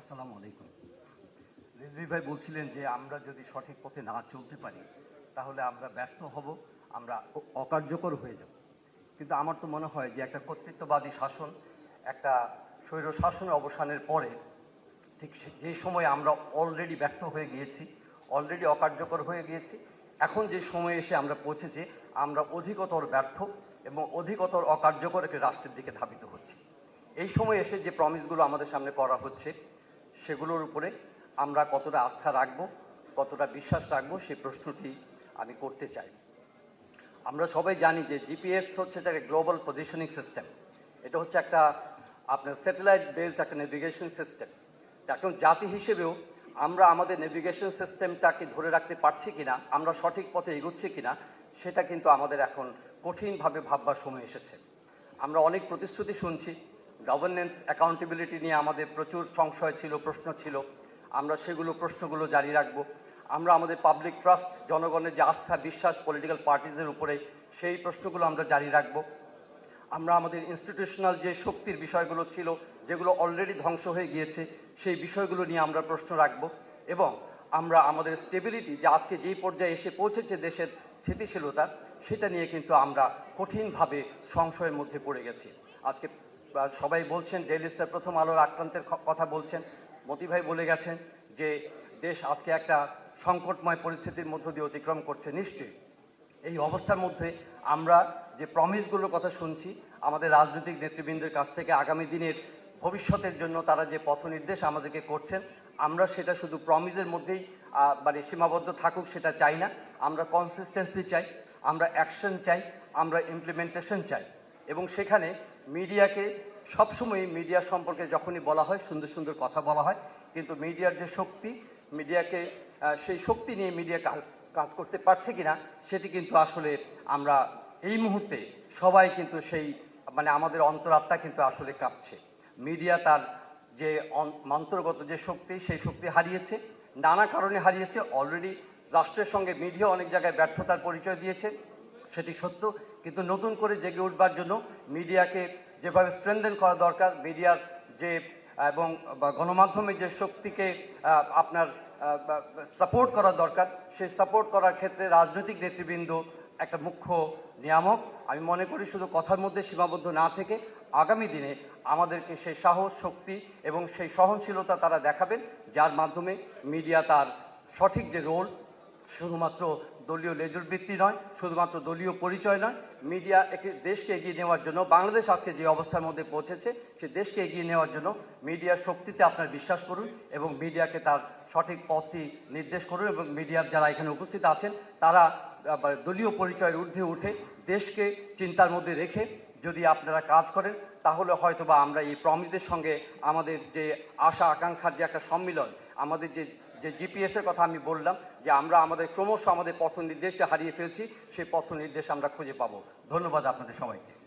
আসসালামু আলাইকুম। রিজভি ভাই বলছিলেন যে আমরা যদি সঠিক পথে না চলতে পারি, তাহলে আমরা ব্যর্থ হব, আমরা অকার্যকর হয়ে যাব। কিন্তু আমার তো মনে হয় যে একটা কর্তৃত্ববাদী শাসন, একটা স্বৈর শাসনের অবসানের পরে ঠিক যে সময় আমরা অলরেডি ব্যর্থ হয়ে গিয়েছি অলরেডি অকার্যকর হয়ে গিয়েছি, এখন যে সময় এসে আমরা পৌঁছেছি, আমরা অধিকতর ব্যর্থ এবং অধিকতর অকার্যকর একটি রাষ্ট্রের দিকে ধাবিত হচ্ছি। এই সময় এসে যে প্রমিসগুলো আমাদের সামনে করা হচ্ছে সেগুলোর উপরে আমরা কতটা আস্থা রাখব, কতটা বিশ্বাস রাখব, সেই প্রশ্নটি আমি করতে চাই। আমরা সবাই জানি যে জিপিএস হচ্ছে একটা গ্লোবাল পজিশনিং সিস্টেম। এটা হচ্ছে একটা আপনার স্যাটেলাইট বেসড একটা নেভিগেশন সিস্টেম। এখন জাতি হিসেবেও আমরা আমাদের নেভিগেশন সিস্টেমটাকে ধরে রাখতে পারছি কিনা, আমরা সঠিক পথে এগোচ্ছি কিনা, সেটা কিন্তু আমাদের এখন কঠিনভাবে ভাববার সময় এসেছে। আমরা অনেক প্রতিশ্রুতি শুনছি গভর্নেন্স অ্যাকাউন্টেবিলিটি নিয়ে আমাদের প্রচুর সংশয় ছিল, প্রশ্ন ছিল। আমরা সেগুলো, প্রশ্নগুলো জারি রাখব। আমরা আমাদের পাবলিক ট্রাস্ট জনগণের যে আস্থা, বিশ্বাস পলিটিক্যাল পার্টিজের উপরে সেই প্রশ্নগুলো আমরা জারি রাখব। আমরা আমাদের ইনস্টিটিউশনাল যে শক্তির বিষয়গুলো ছিল, যেগুলো অলরেডি ধ্বংস হয়ে গিয়েছে, সেই বিষয়গুলো নিয়ে আমরা প্রশ্ন রাখব এবং আমরা আমাদের স্টেবিলিটি যে আজকে যেই পর্যায়ে এসে পৌঁছেছে দেশের স্থিতিশীলতা, সেটা নিয়ে কিন্তু আমরা কঠিনভাবে সংশয়ের মধ্যে পড়ে গেছি। আজকে সবাই বলছেন ডেইলি প্রথম আলোর আক্রান্তের কথা বলছেন, মতি ভাই বলে গেছেন যে দেশ আজকে একটা সংকটময় পরিস্থিতির মধ্য দিয়ে অতিক্রম করছে নিশ্চয়ই। এই অবস্থার মধ্যে আমরা যে প্রমিসগুলোর কথা শুনছি, আমাদের রাজনৈতিক নেতৃবৃন্দের কাছ থেকে আগামী দিনের ভবিষ্যতের জন্য তারা যে পথ নির্দেশ আমাদেরকে করছেন, আমরা সেটা শুধু প্রমিসের মধ্যেই মানে সীমাবদ্ধ থাকুক সেটা চাই না। আমরা কনসিস্টেন্সি চাই, আমরা অ্যাকশন চাই, আমরা ইমপ্লিমেন্টেশন চাই। এবং সেখানে মিডিয়াকে সবসময় মিডিয়া সম্পর্কে যখনই বলা হয়, সুন্দর সুন্দর কথা বলা হয়, কিন্তু মিডিয়ার যে শক্তি, মিডিয়াকে সেই শক্তি নিয়ে মিডিয়া কাজ- করতে পারছে কিনা, সেটি কিন্তু আসলে আমরা এই মুহূর্তে সবাই কিন্তু সেই মানে আমাদের অন্তরাত্মা কিন্তু আসলে কাঁপছে। মিডিয়া তার যে অন- মন্ত্রগত যে শক্তি, সেই শক্তি হারিয়েছে, নানা কারণে হারিয়েছে। অলরেডি রাষ্ট্রের সঙ্গে মিডিয়া অনেক জায়গায় ব্যর্থতার পরিচয় দিয়েছে। সেটি সত্য, কিন্তু নতুন করে জেগে উঠবার জন্য মিডিয়াকে যেভাবে স্ট্রেংথেন করা দরকার, মিডিয়ার যে, এবং গণমাধ্যমের যে শক্তিকে আপনার সাপোর্ট করা দরকার, সেই সাপোর্ট করার ক্ষেত্রে রাজনৈতিক নেতৃবৃন্দ একটা মুখ্য নিয়ামক। আমি মনে করি শুধু কথার মধ্যে সীমাবদ্ধ না থেকে আগামী দিনে আমাদেরকে সেই সাহস, শক্তি এবং সেই সহনশীলতা তারা দেখাবেন, যার মাধ্যমে মিডিয়া তার সঠিক যে রোল শুধুমাত্র দলীয় লেজুর ভিত্তি নয়, শুধুমাত্র দলীয় পরিচয় নয়, মিডিয়া একে দেশকে এগিয়ে নেওয়ার জন্য, বাংলাদেশ আজকে যে অবস্থার মধ্যে পৌঁছেছে, সে দেশকে এগিয়ে নেওয়ার জন্য মিডিয়ার শক্তিতে আপনার বিশ্বাস করুন এবং মিডিয়াকে তার সঠিক পথটি নির্দেশ করুন এবং মিডিয়ার যারা এখানে উপস্থিত আছেন, তারা দলীয় পরিচয়ের ঊর্ধ্বে উঠে দেশকে চিন্তার মধ্যে রেখে যদি আপনারা কাজ করেন, তাহলে হয়তোবা আমরা এই প্রমিসের সঙ্গে আমাদের যে আশা আকাঙ্ক্ষার যে একটা সম্মিলন, আমাদের যে যে জিপিএসের কথা আমি বললাম, যে আমরা আমাদের ক্রমশ আমাদের পথ নির্দেশটা হারিয়ে ফেলছি, সেই পথ নির্দেশ আমরা খুঁজে পাবো। ধন্যবাদ আপনাদের সবাইকে।